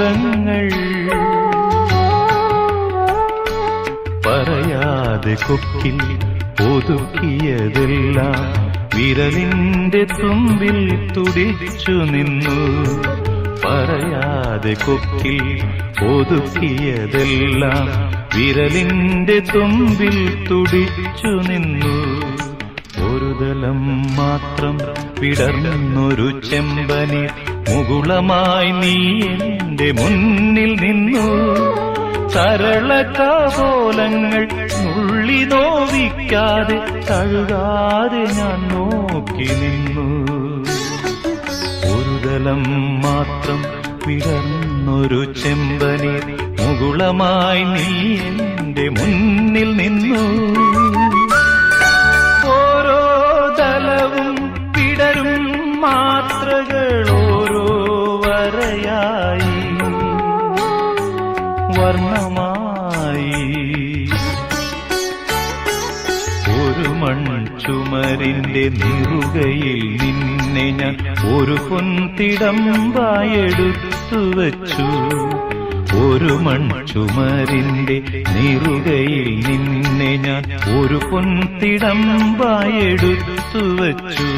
മോഹങ്ങൾ പറയാതെ കൊക്കിൽ ഒതുക്കിയതെല്ലാം വിരലിന്റെ തുമ്പിൽ തുടിച്ചു നിന്നു. പറയാതെ കൊക്കിൽ ഒതുക്കിയതെല്ലാം വിരലിന്റെ തുമ്പിൽ തുടിച്ചു നിന്നു. ഒരു ദലം മാത്രം വിടർന്നൊരു ചെമ്പനി മുകുളമായി നീ എന്റെ മുന്നിൽ നിന്നു. സരള കാപോലങ്ങൾ നുള്ളി നോവിക്കാതെ തഴുകാതെ ഞാൻ നോക്കി നിന്നു. ഒരു തലം മാത്രം പിടർന്നൊരു ചെമ്പനി മുകുളമായി നീ എന്റെ മുന്നിൽ നിന്നു. വരയായി വർണമായി. ഒരു മൺചുമരിന്റെ നിറുകയിൽ നിന്നെ ഞാൻ ഒരു പൊൻതിടമ്പായെടുത്തു വച്ചു. ഒരു മൺചുമരിന്റെ നിറുകയിൽ നിന്നെ ഞാൻ ഒരു പൊൻതിടമ്പായെടുത്തു വച്ചു.